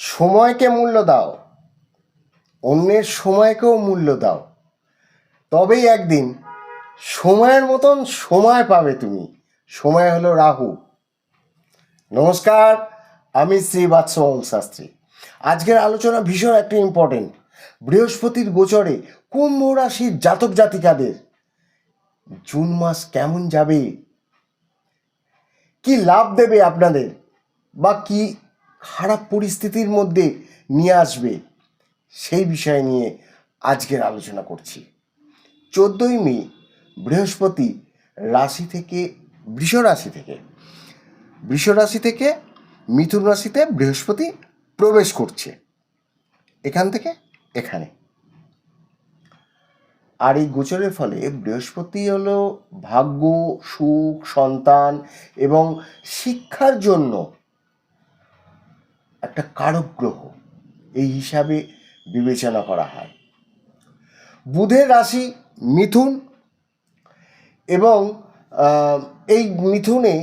সময়কে মূল্য দাও, অন্যের সময়কেও মূল্য দাও। তবেই একদিন সময়ের মতন সময় পাবে তুমি। সময় হলো রাহু। নমস্কার, আমি শ্রী বাৎসল শাস্ত্রী। আজকের আলোচনা ভীষণ একটা ইম্পর্টেন্ট বৃহস্পতির গোচরে কুম্ভ রাশির জাতক জাতিকাদের জুন মাস কেমন যাবে? কি লাভ দেবে আপনাদের? বা কি খারাপ পরিস্থিতির মধ্যে নিয়ে আসবে, সেই বিষয় নিয়ে আজকের আলোচনা করছি। চোদ্দোই মে, বৃহস্পতি রাশি থেকে, বৃষ রাশি থেকে, বৃষ রাশি থেকে মিথুন রাশিতে বৃহস্পতি প্রবেশ করছে। এখান থেকে এখানে। আর এই গোচরের ফলে বৃহস্পতি হলো ভাগ্য, সুখ, সন্তান এবং শিক্ষার জন্য একটা কারক গ্রহ এই হিসাবে বিবেচনা করা হয়। বুধের রাশি মিথুন এবং এই মিথুনে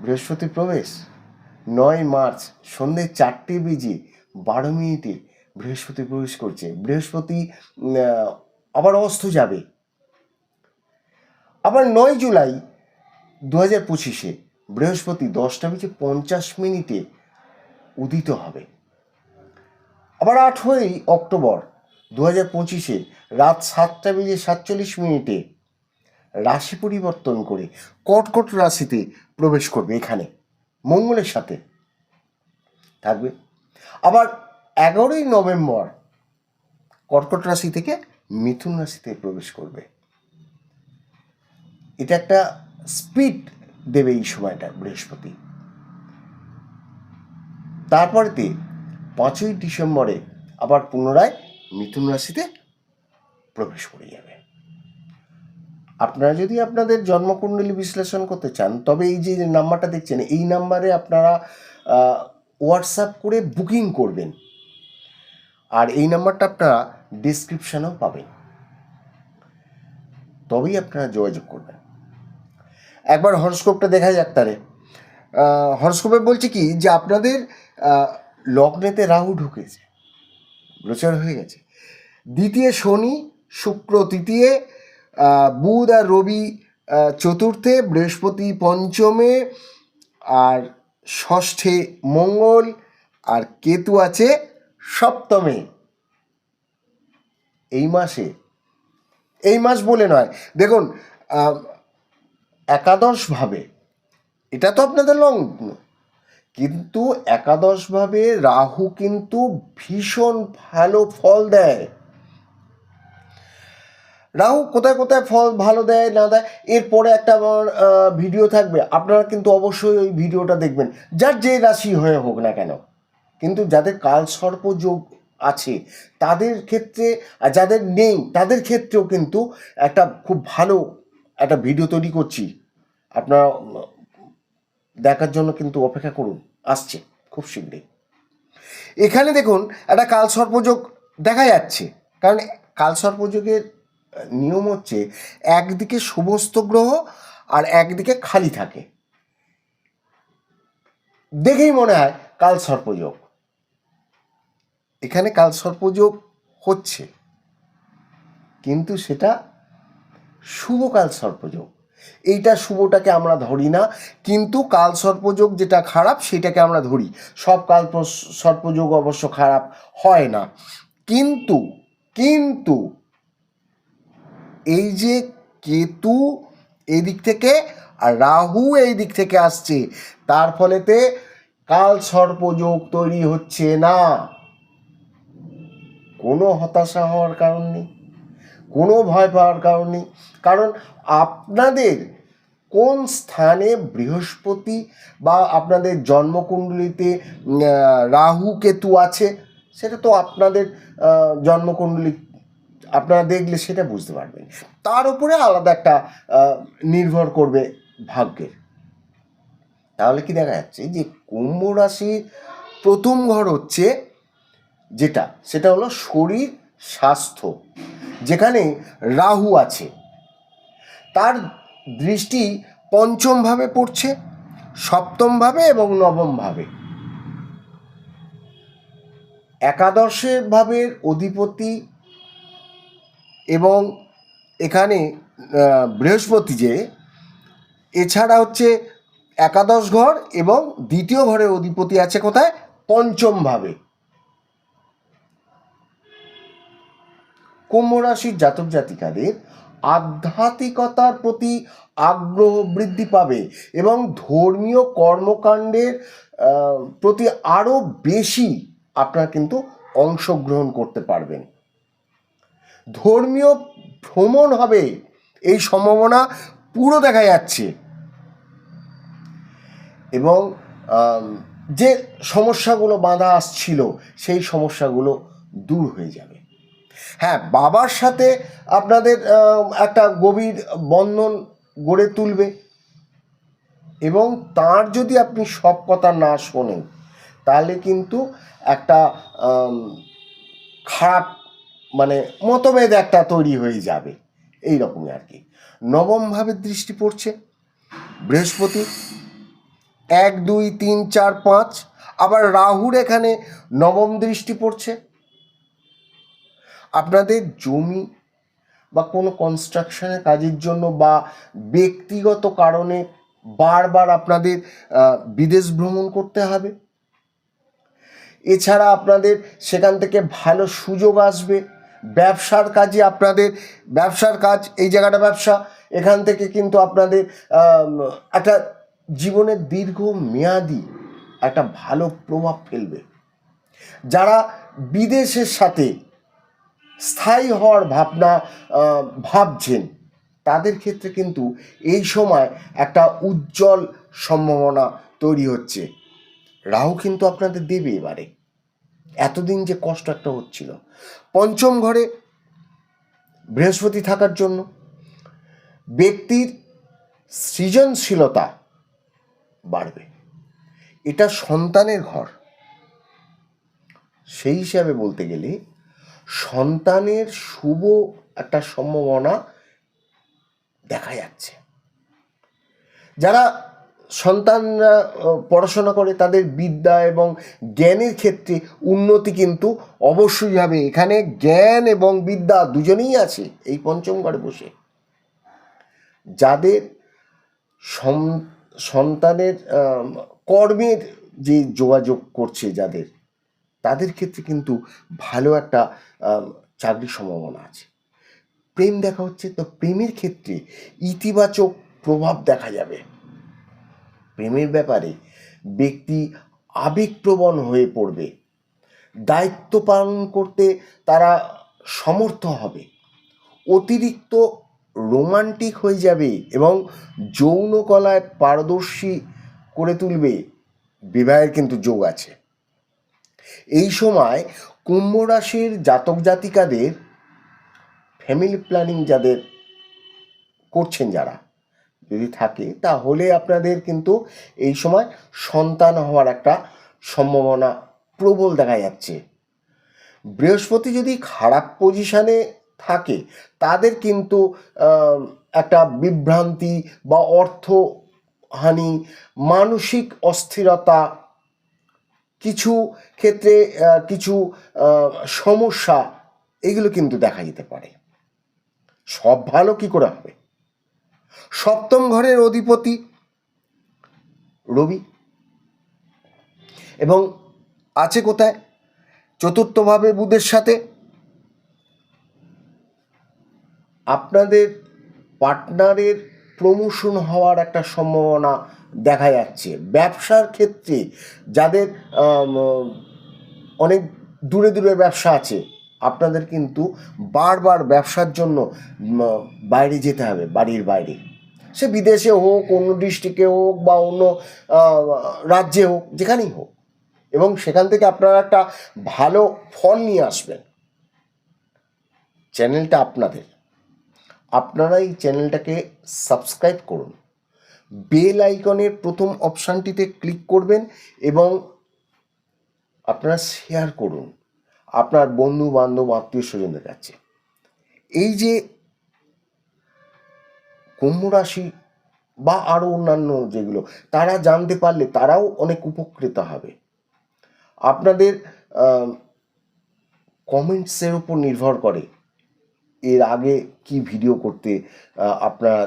বৃহস্পতি প্রবেশ, নয় মার্চ সন্ধ্যে চারটে বেজে বারো মিনিটে বৃহস্পতি প্রবেশ করছে। বৃহস্পতি আবার অস্ত যাবে। আবার নয় জুলাই দু হাজার পঁচিশে বৃহস্পতি দশটা বেজে পঞ্চাশ মিনিটে উদিত হবে। আবার আঠেরোই অক্টোবর দু হাজার পঁচিশে রাত সাতটা বেজে সাতচল্লিশ মিনিটে রাশি পরিবর্তন করে কর্কট রাশিতে প্রবেশ করবে এখানে, মঙ্গলের সাথে থাকবে। আবার এগারোই নভেম্বর কর্কট রাশি থেকে মিথুন রাশিতে প্রবেশ করবে। এটা একটা স্পিড দেবে এই সময়টা, বৃহস্পতি। তারপরেতে পাঁচই ডিসেম্বরে আবার পুনরায় মিথুন রাশিতে প্রবেশ করে যাবে। আপনারা যদি আপনাদের জন্মকুণ্ডলী বিশ্লেষণ করতে চান, তবে এই যে নাম্বারটা দেখছেন, এই নাম্বারে আপনারা হোয়াটসঅ্যাপ করে বুকিং করবেন। আর এই নাম্বারটা আপনারা ডিসক্রিপশানেও পাবেন। তবেই আপনারা যোগাযোগ করবেন। একবার হরস্কোপটা দেখা যাক তারে। হরস্কোপে বলছে কি যে আপনাদের লগ্নেতে রাহু ঢুকেছে। গোচর হয়ে গেছে। দ্বিতীয় শনি, শুক্র তৃতীয় বুধ আর রবি চতুর্থে, বৃহস্পতি পঞ্চমে, আর ষষ্ঠে মঙ্গল, আর কেতু আছে সপ্তমে। এই মাসে। এই মাস বলে নয়। দেখুন একাদশভাবে, এটা তো আপনাদের লগ্ন। কিন্তু একাদশভাবে রাহু কিন্তু ভীষণ ভালো ফল দেয়। রাহু কোথায় কোথায় ফল ভালো দেয়, না দেয়, এরপরে একটা আমার ভিডিও থাকবে। আপনারা কিন্তু অবশ্যই ওই ভিডিওটা দেখবেন, যার যে রাশি হয়ে হোক না কেন। কিন্তু যাদের কাল সর্প যোগ আছে, তাদের ক্ষেত্রে যাদের নেই, তাদের ক্ষেত্রেও কিন্তু একটা খুব ভালো একটা ভিডিও তৈরি করছি। আপনারা দেখার জন্য কিন্তু অপেক্ষা করুন। আসছে, খুব শীঘ্রই এখানে দেখুন, একটা কাল সর্পযোগ দেখা যাচ্ছে। কারণ কাল সর্পযোগের নিয়ম হচ্ছে একদিকে সমস্ত গ্রহ আর একদিকে খালি থাকে। দেখেই মনে হয় কাল সর্পযোগ এখানে কাল সর্পযোগ হচ্ছে। কিন্তু সেটা শুভকাল সর্পযোগ এইটা শুভটাকে আমরা ধরি না। কিন্তু কাল সর্পযোগ যেটা খারাপ, সেটাকে আমরা ধরি। সব কাল সর্পযোগ অবশ্য খারাপ হয় না। কিন্তু কিন্তু এই যে কেতু এই দিক থেকে আর রাহু এই দিক থেকে আসছে, তার ফলেতে কাল সর্পযোগ তৈরি হচ্ছে না। কোনো হতাশা হওয়ার কারণ নেই। কোনো ভয় পাওয়ার কারণ নেই। কারণ আপনাদের কোন স্থানে বৃহস্পতি বা আপনাদের জন্মকুণ্ডলিতে রাহু কেতু আছে, সেটা তো আপনাদের জন্মকুণ্ডলী, আপনারা দেখলে সেটা বুঝতে পারবেন। তার উপরে আলাদা একটা নির্ভর করবে ভাগ্যের। তাহলে কি দেখা যাচ্ছে যে কুম্ভ রাশির প্রথম ঘর হচ্ছে যেটা? সেটা হলো শরীর, স্বাস্থ্য। যেখানে রাহু আছে। তার দৃষ্টি পঞ্চমভাবে পড়ছে, সপ্তমভাবে এবং নবমভাবে। একাদশের ভাবের অধিপতি এবং এখানে বৃহস্পতি যে, এছাড়া হচ্ছে একাদশ ঘর এবং দ্বিতীয় ঘরের অধিপতি আছে কোথায়? পঞ্চম কুম্ভ রাশির জাতক জাতিকাদের আধ্যাত্মিকতার প্রতি আগ্রহ বৃদ্ধি পাবে এবং ধর্মীয় কর্মকাণ্ডের প্রতি আরও বেশি আপনারা কিন্তু অংশগ্রহণ করতে পারবেন। ধর্মীয় ভ্রমণ হবে, এই সম্ভাবনা পুরো দেখা যাচ্ছে। এবং যে সমস্যাগুলো বাঁধা আসছিল, সেই সমস্যাগুলো দূর হয়ে যাবে। হ্যাঁ বাবার সাথে আপনাদের একটা গভীর বন্ধন গড়ে তুলবে এবং তার যদি আপনি সব কথা না শোনেন, তাহলে কিন্তু একটা খারাপ মানে মতভেদ একটা তৈরি হয়ে যাবে। এই রকমই আর কি। নবম ভাবের দৃষ্টি পড়ছে, বৃহস্পতি, এক, দুই, তিন, চার, পাঁচ, আবার রাহুর এখানে নবম দৃষ্টি পড়ছে। আপনাদের জমি বা কোনো কনস্ট্রাকশনের কাজের জন্য বা ব্যক্তিগত কারণে বারবার আপনাদের বিদেশ ভ্রমণ করতে হবে। এছাড়া আপনাদের সেখান থেকে ভালো সুযোগ আসবে। ব্যবসার কাজে আপনাদের, ব্যবসার কাজ, এই জায়গাটা ব্যবসা, এখান থেকে কিন্তু আপনাদের একটা জীবনের দীর্ঘ মেয়াদি একটা ভালো প্রভাব ফেলবে। যারা বিদেশের সাথে স্থায়ী হওয়ার ভাবনা ভাবছেন। তাদের ক্ষেত্রে কিন্তু এই সময় একটা উজ্জ্বল সম্ভাবনা তৈরি হচ্ছে। রাহু কিন্তু আপনাদের দেবে এবারে। এতদিন যে কষ্ট একটা হচ্ছিল। পঞ্চম ঘরে বৃহস্পতি থাকার জন্য ব্যক্তির সৃজনশীলতা বাড়বে। এটা সন্তানের ঘর। সেই হিসাবে বলতে গেলে সন্তানের শুভ একটা সম্ভাবনা দেখা যাচ্ছে। যারা সন্তানরা পড়াশোনা করে তাদের বিদ্যা এবং জ্ঞানের ক্ষেত্রে উন্নতি কিন্তু অবশ্যই হবে। এখানে জ্ঞান এবং বিদ্যা দুজনেই আছে এই পঞ্চম ঘরে বসে। যাদের সন্তানের কর্মের যে যোগাযোগ করছে যাদের তাদের ক্ষেত্রে কিন্তু ভালো একটা চাকরির সম্ভাবনা আছে। প্রেম দেখা হচ্ছে, তো প্রেমের ক্ষেত্রে ইতিবাচক প্রভাব দেখা যাবে। প্রেমের ব্যাপারে ব্যক্তি আবেগপ্রবণ হয়ে পড়বে। দায়িত্ব পালন করতে তারা সমর্থ হবে। অতিরিক্ত রোমান্টিক হয়ে যাবে এবং যৌনকলায় পারদর্শী করে তুলবে। বিবাহের কিন্তু যোগ আছে। এই সময় কুম্ভ রাশির জাতক জাতিকাদের ফ্যামিলি প্ল্যানিং যাদের করছেন যারা, যদি থাকে, তাহলে আপনাদের কিন্তু এই সময় সন্তান হওয়ার একটা সম্ভাবনা প্রবল দেখা যাচ্ছে। বৃহস্পতি যদি খারাপ পজিশানে থাকে, তাদের কিন্তু একটা বিভ্রান্তি বা অর্থহানি, মানসিক অস্থিরতা কিছু ক্ষেত্রে কিছু সমস্যা এগুলো কিন্তু দেখা যেতে পারে। সব ভালো কি করে হবে? সপ্তম ঘরের অধিপতি রবি। এবং আছে কোথায়? চতুর্থভাবে বুধের সাথে। আপনাদের পার্টনারের প্রমোশন হওয়ার একটা সম্ভাবনা দেখা যাচ্ছে। ব্যবসার ক্ষেত্রে যাদের অনেক দূরে দূরে ব্যবসা আছে, আপনাদের কিন্তু বারবার ব্যবসার জন্য বাইরে যেতে হবে, বাড়ির বাইরে। সে বিদেশে হোক, অন্য ডিস্ট্রিক্টে হোক বা অন্য রাজ্যে হোক, যেখানেই হোক। এবং সেখান থেকে আপনারা একটা ভালো ফল নিয়ে আসবেন। চ্যানেলটা আপনাদের। আপনারা এই চ্যানেলটাকে সাবস্ক্রাইব করুন। বেল আইকনের প্রথম অপশানটিতে ক্লিক করবেন এবং আপনারা শেয়ার করুন আপনার বন্ধু বান্ধব আত্মীয় স্বজনদের কাছে। এই যে কুম্ভ রাশি বা আরও অন্যান্য যেগুলো, তারা জানতে পারলে তারাও অনেক উপকৃত হবে। আপনাদের কমেন্টসের উপর নির্ভর করে এর আগে কি ভিডিও করতে আপনারা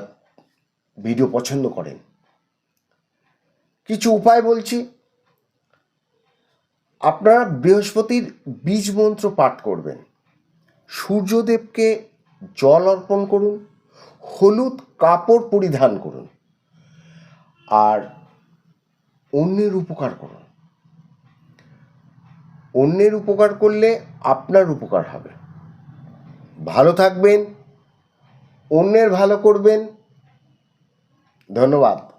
ভিডিও পছন্দ করেন। কিছু উপায় বলছি। আপনারা বৃহস্পতির বীজ মন্ত্র পাঠ করবেন। সূর্যদেবকে জল অর্পণ করুন, হলুদ কাপড় পরিধান করুন, আর অন্যের উপকার করুন। অন্যের উপকার করলে আপনার উপকার হবে। ভালো থাকবেন, অন্যের ভালো করবেন ধন্যবাদ।